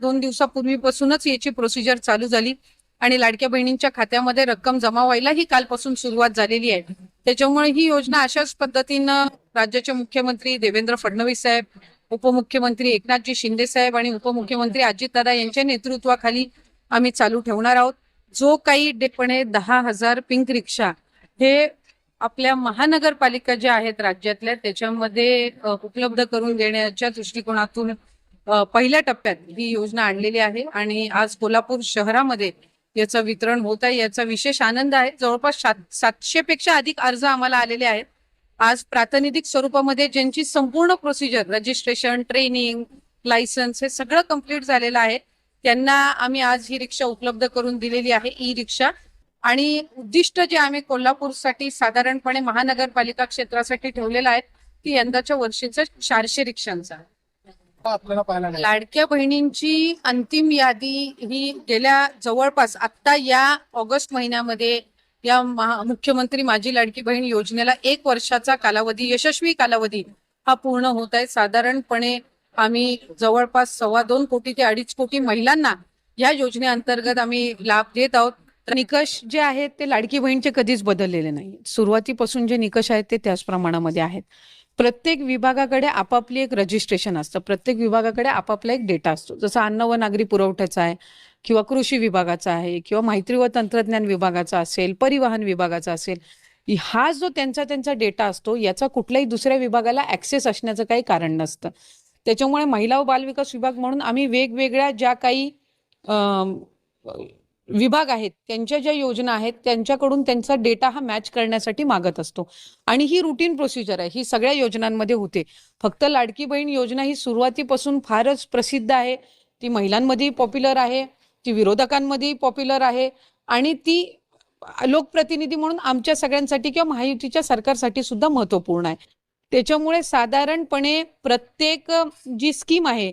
दोन दिवसापूर्वीपासूनच याची प्रोसिजर चालू झाली. आणि लाडक्या बहिणींच्या खात्यामध्ये रक्कम जमा व्हायला ही कालपासून सुरुवात झालेली आहे. त्याच्यामुळे ही योजना अशाच पद्धतीनं राज्याचे मुख्यमंत्री देवेंद्र फडणवीस साहेब उपमुख्यमंत्री एकनाथजी शिंदे साहेब आणि उपमुख्यमंत्री अजितदादा यांच्या नेतृत्वाखाली आम्ही चालू ठेवणार आहोत. जो काही डेपणे दहा हजार पिंक रिक्षा हे आपल्या महानगरपालिका ज्या आहेत राज्यातल्या त्याच्यामध्ये उपलब्ध करून देण्याच्या दृष्टिकोनातून पहिल्या टप्प्यात ही योजना आणलेली आहे आणि आज कोल्हापूर शहरामध्ये याचं वितरण होत आहे. याचा विशेष आनंद आहे. जवळपास सात सातशे पेक्षा अधिक अर्ज आम्हाला आलेले आहेत. आज प्रातिनिधिक स्वरूपामध्ये ज्यांची संपूर्ण प्रोसिजर रजिस्ट्रेशन ट्रेनिंग लायसन्स हे सगळं कंप्लीट झालेलं आहे. त्यांना आम्ही आज ही रिक्षा उपलब्ध करून दिलेली आहे ई रिक्षा आणि उद्दिष्ट जे आम्ही कोल्हापूरसाठी साधारणपणे महानगरपालिका क्षेत्रासाठी ठेवलेलं आहे ती यंदाच्या वर्षीचं चारशे रिक्षांचा आहे. आपल्याला पाहायला मिळेल. लाडक्या बहिणींची अंतिम यादी ही गेल्या जवळपास आत्ता या ऑगस्ट महिन्यामध्ये या मुख्यमंत्री माझी लाडकी बहीण योजनेला एक वर्षाचा कालावधी यशस्वी कालावधी हा पूर्ण होत आहे. साधारणपणे आम्ही जवळपास सव्वा दोन कोटी ते अडीच कोटी महिलांना या योजनेअंतर्गत आम्ही लाभ देत आहोत. निकष जे आहेत ते लाडकी बहीणचे कधीच बदललेले नाही सुरुवातीपासून जे निकष आहेत ते त्याच प्रमाणामध्ये आहेत. प्रत्येक विभागाकडे आपापली एक रजिस्ट्रेशन असतं. प्रत्येक विभागाकडे आपापला एक डेटा असतो. जसं अन्न व नागरी पुरवठ्याचा आहे किंवा कृषी विभागाचा आहे किंवा माहिती व तंत्रज्ञान विभागाचा असेल परिवहन विभागाचा असेल हा जो त्यांचा त्यांचा डेटा असतो याचा कुठल्याही दुसऱ्या विभागाला ऍक्सेस असण्याचं काही कारण नसतं. त्याच्यामुळे महिला व बालविकास विभाग म्हणून आम्ही वेगवेगळ्या ज्या काही विभाग आहेत त्यांच्या ज्या योजना आहेत त्यांच्याकडून त्यांचा डेटा हा मॅच करण्यासाठी मागत असतो. आणि ही रुटीन प्रोसिजर आहे ही सगळ्या योजनांमध्ये होते. फक्त लाडकी बहीण योजना ही सुरुवातीपासून फारच प्रसिद्ध आहे. ती महिलांमध्येही पॉप्युलर आहे ती विरोधकांमध्येही पॉप्युलर आहे आणि ती लोकप्रतिनिधी म्हणून आमच्या सगळ्यांसाठी किंवा महायुतीच्या सरकारसाठी सुद्धा महत्त्वपूर्ण आहे. त्याच्यामुळे साधारणपणे प्रत्येक जी स्कीम आहे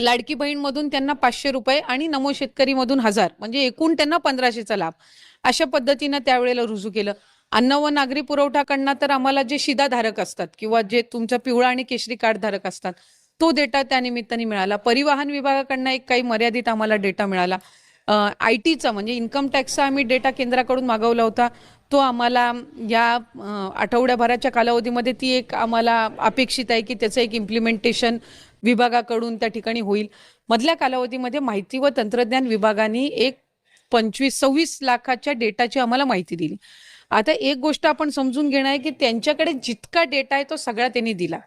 लाडकी बहीण मधून त्यांना पाचशे रुपये आणि नमो शेतकरी मधून हजार म्हणजे एकूण त्यांना पंधराशेचा लाभ. अशा पद्धतीनं त्यावेळेला रुजू केलं. अन्न व नागरी पुरवठाकडनं तर आम्हाला जे शिधाधारक असतात किंवा जे तुमचं पिवळा आणि केशरी कार्ड धारक असतात तो डेटा त्या निमित्ताने मिळाला. परिवहन विभागाकडनं एक काही मर्यादित आम्हाला डेटा मिळाला. आय टीचा म्हणजे इन्कम टॅक्सचा आम्ही डेटा केंद्राकडून मागवला होता. तो आम्हाला या आठवड्याभराच्या कालावधीमध्ये ती एक आम्हाला अपेक्षित आहे की त्याचं एक इम्प्लिमेंटेशन विभागाकडून त्या ठिकाणी होईल. मधल्या कालावधीमध्ये माहिती व तंत्रज्ञान विभागाने एक पंचवीस सव्वीस लाखाच्या डेटाची आम्हाला माहिती दिली. आता एक गोष्ट आपण समजून घेणं आहे की त्यांच्याकडे जितका डेटा आहे तो सगळा त्यांनी दिला.